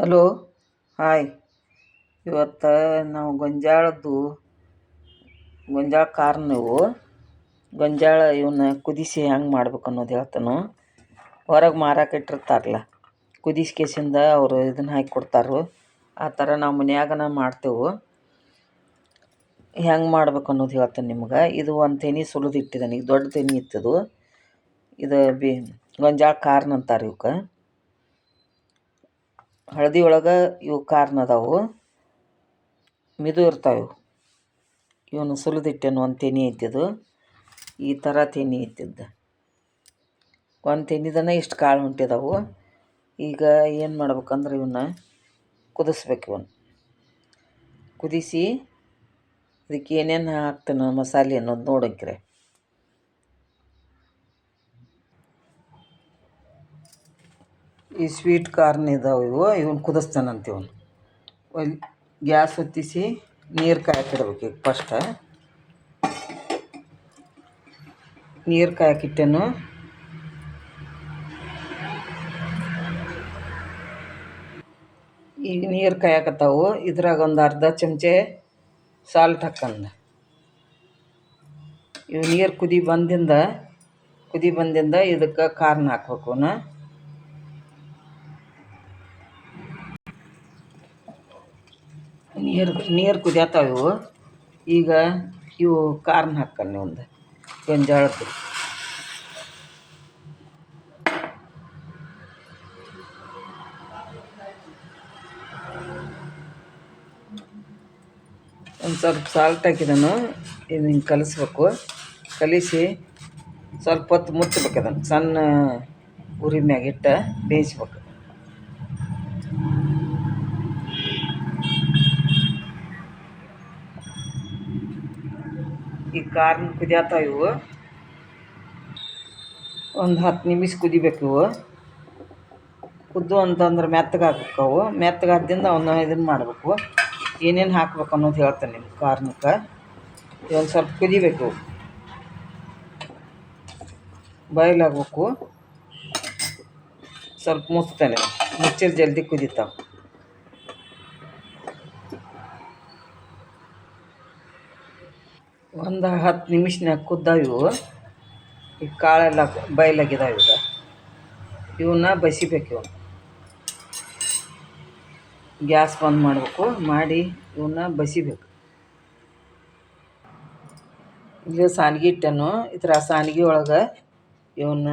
Hello? Hi. ಇವತ್ತು ನಾವು ಗೊಂಜಾಳದ್ದು, ಗೊಂಜಾಳ ಕಾರ್ನ್ ಇವು. ಗೊಂಜಾಳ ಇವನ್ನ ಕುದಿಸಿ ಹೆಂಗೆ ಮಾಡ್ಬೇಕು ಅನ್ನೋದು ಹೇಳ್ತಾನು. ಹೊರಗೆ ಮಾರಕ್ಕೆ ಇಟ್ಟಿರ್ತಾರಲ್ಲ ಕುದಿಸ್ಕೇಸಿಂದ ಅವರು ಇದನ್ನು ಹಾಕಿ ಕೊಡ್ತಾರೆ. ಆ ಥರ ನಾವು ಮನ್ಯಾಗನ ಮಾಡ್ತೇವೆ. ಹೆಂಗೆ ಮಾಡ್ಬೇಕು ಅನ್ನೋದು ಹೇಳ್ತೇನೆ ನಿಮ್ಗೆ. ಇದು ಒಂದು ತೆನಿ ಸುಲಿದಿಟ್ಟಿದ್ದಾನೆ ಈಗ ದೊಡ್ಡ ತೆನಿ ಇತ್ತದು. ಇದು ಬಿ ಗೊಂಜಾಳ ಕಾರ್ನ್ ಅಂತಾರೆ ಇವಕ್ಕೆ ಹಳದಿ ಒಳಗೆ ಇವು ಕಾರ್ನ್ ಅದಾವು. ಮಿದು ಇರ್ತಾವೆ. ಇವು ಇವನು ಸುಲಿದಿಟ್ಟೆನು ಒಂದು ತೆನಿ ಇದ್ದಿದ್ದು ಈ ಥರ ತೆನಿ ಇತ್ತಿದ್ದು ಒಂದು ತೆನಿದನ ಇಷ್ಟು ಕಾಳು ಹೊಂಟಿದಾವು ಈಗ ಏನು ಮಾಡ್ಬೇಕಂದ್ರೆ ಇವನ್ನ ಕುದಿಸ್ಬೇಕು ಇವನ್ನ ಕುದಿಸಿ ಅದಕ್ಕೆ ಏನೇನು ಹಾಕ್ತೇನೆ ಮಸಾಲೆ ಅನ್ನೋದು ನೋಡಂಕ್ರೆ. ಈ ಸ್ವೀಟ್ ಕಾರ್ನ್ ಇದಾವೆ ಇವು ಇವನ್ನ ಕುದಿಸ್ತಾನಂತ ಇವನು. ಒಲ್ ಗ್ಯಾಸ್ ಹೊತ್ತಿಸಿ ನೀರು ಕಾಯಕ್ಕಿಡ್ಬೇಕು ಈಗ ಫಸ್ಟ. ನೀರು ಕಾಯಕ್ಕಿಟ್ಟೆನು ಈಗ ನೀರು ಕಾಯಕತ್ತಾವು, ಇದ್ರಾಗ ಒಂದು ಅರ್ಧ ಚಮಚೆ ಸಾಲ್ಟ್ ಹಾಕಂದ. ಇವು ನೀರು ಕುದಿ ಬಂದಿಂದ ಕುದಿ ಬಂದಿಂದ ಇದಕ್ಕೆ ಕಾರ್ನ್ ಹಾಕ್ಬೇಕು ನೀರು ನೀರು ಕುದಿಯತ್ತಾವ ಇವು. ಈಗ ಇವು ಕಾರ್ನ್ ಹಾಕ್ಕಣ್ಣಿ ಒಂದು. ಗೊಂಜಾಳದ್ದು. ಒಂದು ಸ್ವಲ್ಪ ಸಾಲ್ಟ್ ಹಾಕಿದನು, ಇದು ಹಿಂಗೆ ಕಲಿಸ್ಬೇಕು. ಕಲಿಸಿ ಸ್ವಲ್ಪ ಹೊತ್ತು ಮುಚ್ಚಬೇಕು ಅದನ್ನು. ಸಣ್ಣ ಉರಿ ಮ್ಯಾಗಿಟ್ಟು ಬೇಯಿಸ್ಬೇಕು. ಈ ಕಾರ್ನ್ ಕುದಿಯತ್ತಾವ ಇವು ಒಂದು ಹತ್ತು ನಿಮಿಷ ಕುದಿಬೇಕು ಇವು ಕುದ್ದು ಅಂತಂದ್ರೆ ಮೆತ್ತಗೆ ಹಾಕ್ಬೇಕವು ಮೆತ್ತಗೆ ಆದ್ದರಿಂದ ಅವನ್ನ ಇದನ್ನು ಮಾಡಬೇಕು ಏನೇನು ಹಾಕ್ಬೇಕು ಅನ್ನೋದು ಹೇಳ್ತೇನೆ ನಿಮ್ಗೆ ಕಾರ್ನಕ್ಕೆ ಒಂದು ಸ್ವಲ್ಪ ಕುದಿಬೇಕು ಬಾಯ್ಲಾಗಬೇಕು ಸ್ವಲ್ಪ ಮುಚ್ತಾನೆ ಮುಚ್ಚಿದ್ರೆ ಜಲ್ದಿ ಕುದಿತಾವೆ ಒಂದು ಹತ್ತು ನಿಮಿಷನ್ಯಾಗ ಕುದ್ದಾವ ಇವು. ಈ ಕಾಳೆಲ್ಲ ಬಯಲಾಗಿದ್ದಾವೆ ಈಗ ಇವನ್ನ ಬಸಿಬೇಕು ಇವು ಗ್ಯಾಸ್ ಬಂದ್ ಮಾಡಬೇಕು. ಮಾಡಿ ಇವನ್ನ ಬಸಿಬೇಕು. ಇಲ್ಲಿ ಸಾನ್ಗಿ ಇಟ್ಟನು. ಈ ಥರ ಸಾನ್ಗಿ ಒಳಗೆ ಇವನ್ನ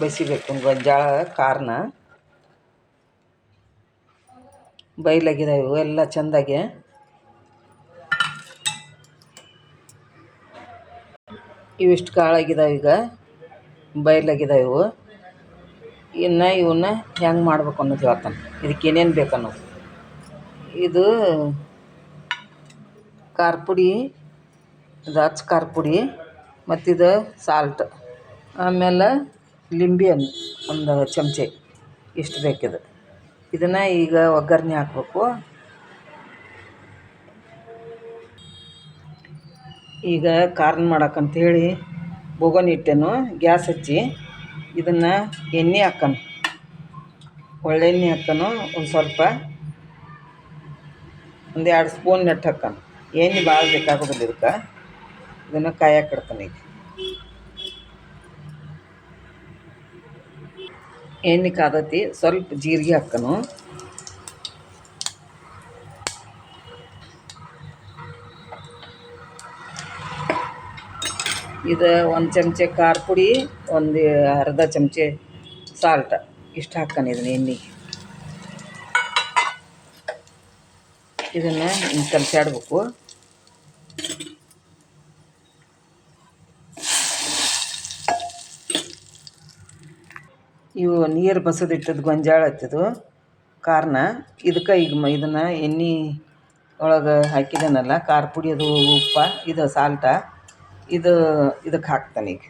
ಬಸಿಬೇಕು. ಗೊಂಜಾಳ ಕಾರ್ನ. ಬೈಲಾಗಿದ್ದಾವೆ ಇವು. ಎಲ್ಲ ಚೆಂದಾಗೆ. ಇವಿಷ್ಟು ಕಾಳಾಗಿದಾವೆ ಈಗ. ಬಯಲಾಗಿದಾವೆ ಇವು. ಇನ್ನು ಇವನ್ನ ಹೆಂಗೆ ಮಾಡ್ಬೇಕು ಅನ್ನೋದು ಹೇಳ್ತಾನೆ. ಇದಕ್ಕೆ ಏನೇನು ಬೇಕು ಅನ್ನೋದು. ಇದು ಖಾರ ಪುಡಿ ಇದು ಅಚ್ಚ ಖಾರ ಪುಡಿ ಮತ್ತಿದು ಸಾಲ್ಟ್, ಆಮೇಲೆ ಲಿಂಬೆ ಹಣ್ಣು ಒಂದು ಚಮಚೆ ಇಷ್ಟು ಬೇಕಿದು ಇದನ್ನು ಈಗ ಒಗ್ಗರಣೆ ಹಾಕ್ಬೇಕು. ಈಗ ಕಾರ್ನ್ ಮಾಡಕ್ಕಂಥೇಳಿ ಬೋಗನ್ ಇಟ್ಟೆನು ಗ್ಯಾಸ್ ಹಚ್ಚಿ ಇದನ್ನು ಎಣ್ಣೆ ಒಳ್ಳೆ ಒಳ್ಳೆಣ್ಣೆ ಹಾಕನು, ಒಂದು ಸ್ವಲ್ಪ. ಒಂದು ಎರಡು ಸ್ಪೂನ್ ನೆಟ್ಟು ಹಾಕೋನು. ಎಣ್ಣೆ ಭಾಳ ಬೇಕಾಗೋದಿಲ್ಲ ಇದಕ್ಕೆ. ಇದನ್ನು ಕಾಯಕ್ಕೆ ಇಡ್ತಾನೆ ಈಗ. ಎಣ್ಣೆ ಕಾದತಿ ಸ್ವಲ್ಪ ಜೀರಿಗೆ ಹಾಕ್ಕನು ಇದು ಒಂದು ಚಮಚೆ ಖಾರ ಪುಡಿ, ಒಂದು ಅರ್ಧ ಚಮಚ ಸಾಲ್ಟ್ ಇಷ್ಟು ಹಾಕ್ಕನು ಇದನ್ನ ಎಣ್ಣೆಗೆ ಇದನ್ನು ಹಿಂಗೆ ಕಲಸಾಡ್ಬೇಕು ಇವು ನೀರು ಬಸದಿಟ್ಟದ್ದು ಗೊಂಜಾಳ ಹತ್ತಿದ್ದು ಖಾರನ. ಇದಕ್ಕೆ ಈಗ ಇದನ್ನು ಎಣ್ಣೆ ಒಳಗೆ ಹಾಕಿದ್ದೇನಲ್ಲ ಖಾರ ಪುಡಿ ಅದು ಉಪ್ಪ, ಇದು ಸಾಲ್ಟ ಇದು, ಇದಕ್ಕೆ ಹಾಕ್ತಾನೆ ಈಗ.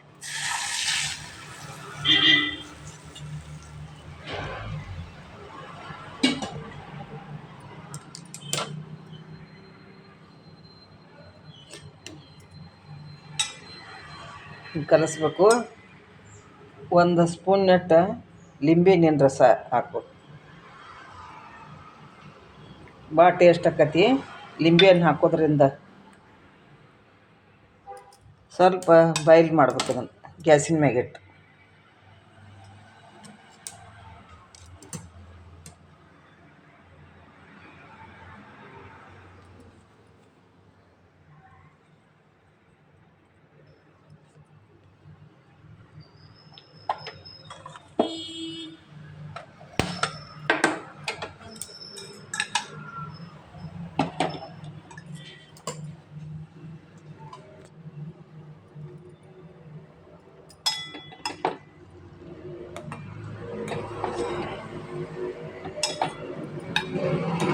ಕಲಿಸ್ಬೇಕು. ಒಂದು ಸ್ಪೂನ್ ನೆಟ್ಟ ಲಿಂಬೆ ಹಣ್ಣಿನ ರಸ ಹಾಕ್ಬೇಕು. ಭಾಳ ಟೇಸ್ಟ್ ಆಕತಿ. ಲಿಂಬೆ ಹಣ್ಣು ಹಾಕೋದ್ರಿಂದ ಸ್ವಲ್ಪ ಬಾಯ್ಲ್ ಮಾಡ್ಬೇಕು ಅದನ್ನು ಗ್ಯಾಸಿನ ಮ್ಯಾಗಿಟ್ಟು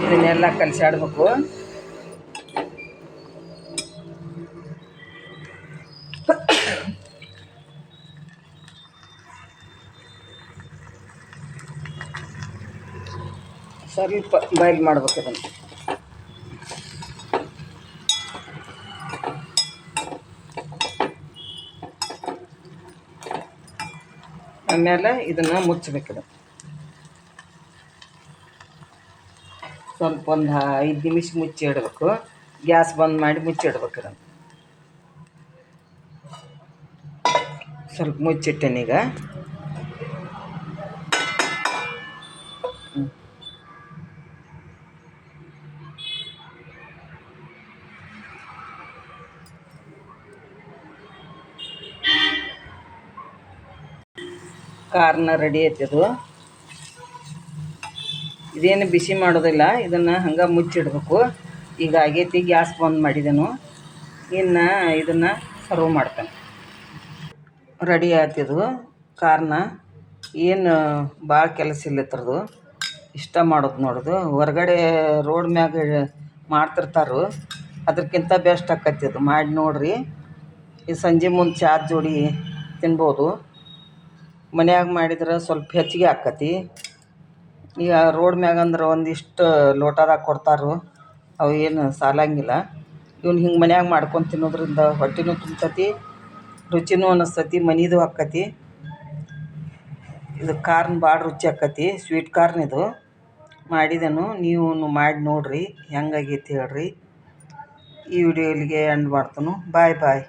ಇದನ್ನೆಲ್ಲ ಕಲಸಾಡ್ಬೇಕು. ಸ್ವಲ್ಪ ಬಾಯ್ಲ್ ಮಾಡ್ಬೇಕು ಅದನ್ನು ಆಮೇಲೆ ಇದನ್ನು ಮುಚ್ಚಬೇಕು ಸ್ವಲ್ಪ ಒಂದು ಐದು ನಿಮಿಷ ಮುಚ್ಚಿ ಇಡಬೇಕು ಗ್ಯಾಸ್ ಬಂದ್ ಮಾಡಿ ಮುಚ್ಚಿ ಇಡ್ಬೇಕು ಇದನ್ನು. ಸ್ವಲ್ಪ ಮುಚ್ಚಿಟ್ಟೆನೀಗ ಹ್ಮ್. ಕಾರ್ನ ರೆಡಿ ಐತಿ ಅದು ಇದೇನು ಬಿಸಿ ಮಾಡೋದಿಲ್ಲ, ಇದನ್ನು ಹಂಗೆ ಮುಚ್ಚಿಡ್ಬೇಕು. ಈಗ ಆಗೈತಿ ಗ್ಯಾಸ್ ಬಂದ್ ಮಾಡಿದೆನು. ಇನ್ನು ಇದನ್ನು ಸರ್ವ್ ಮಾಡ್ತೇನೆ. ರೆಡಿ ಆಯ್ತಿದು. ಕಾರ್ನ ಏನು ಭಾಳ ಕೆಲಸ ಇಲ್ಲ ಇತ್ರದು ಇಷ್ಟ ಮಾಡೋದು ನೋಡೋದು. ಹೊರಗಡೆ ರೋಡ್ ಮ್ಯಾಗ ಮಾಡ್ತಿರ್ತಾರು. ಅದಕ್ಕಿಂತ ಬೆಸ್ಟ್ ಆಕತಿ ಅದು. ಮಾಡಿ ನೋಡ್ರಿ. ಈ ಸಂಜೆ ಮುಂದೆ ಚಾದ ಜೋಡಿ ತಿನ್ಬೋದು. ಮನ್ಯಾಗ ಮಾಡಿದ್ರೆ ಸ್ವಲ್ಪ ಹೆಚ್ಚಿಗೆ ಆಕತಿ. ಈಗ ರೋಡ್ ಮ್ಯಾಗ ಅಂದ್ರೆ ಒಂದಿಷ್ಟು ಲೋಟದಾಗ ಕೊಡ್ತಾರು ಅವು ಏನು ಸಾಲಂಗಿಲ್ಲ. ಇವ್ನ ಹಿಂಗೆ ಮನ್ಯಾಗ ಮಾಡ್ಕೊಂಡು ತಿನ್ನೋದ್ರಿಂದ ಹೊಟ್ಟೆನೂ ತುಂಬ್ತತಿ, ರುಚಿನೂ ಅನ್ನಿಸ್ತತಿ ಮನಿದು ಆಕ್ಕತಿ. ಇದು ಕಾರ್ನ್ ಭಾಳ ರುಚಿ ಆಕ್ಕತಿ, ಸ್ವೀಟ್ ಕಾರ್ನ್ ಇದು. ಮಾಡಿದೆನು ನೀವು ಮಾಡಿ ನೋಡಿರಿ ಹೆಂಗಾಗೈತಿ ಹೇಳ್ರಿ. ಈ ವಿಡಿಯೋ ಇಲ್ಲಿಗೆ ಎಂಡ್ ಮಾಡ್ತನು. ಬಾಯ್ ಬಾಯ್.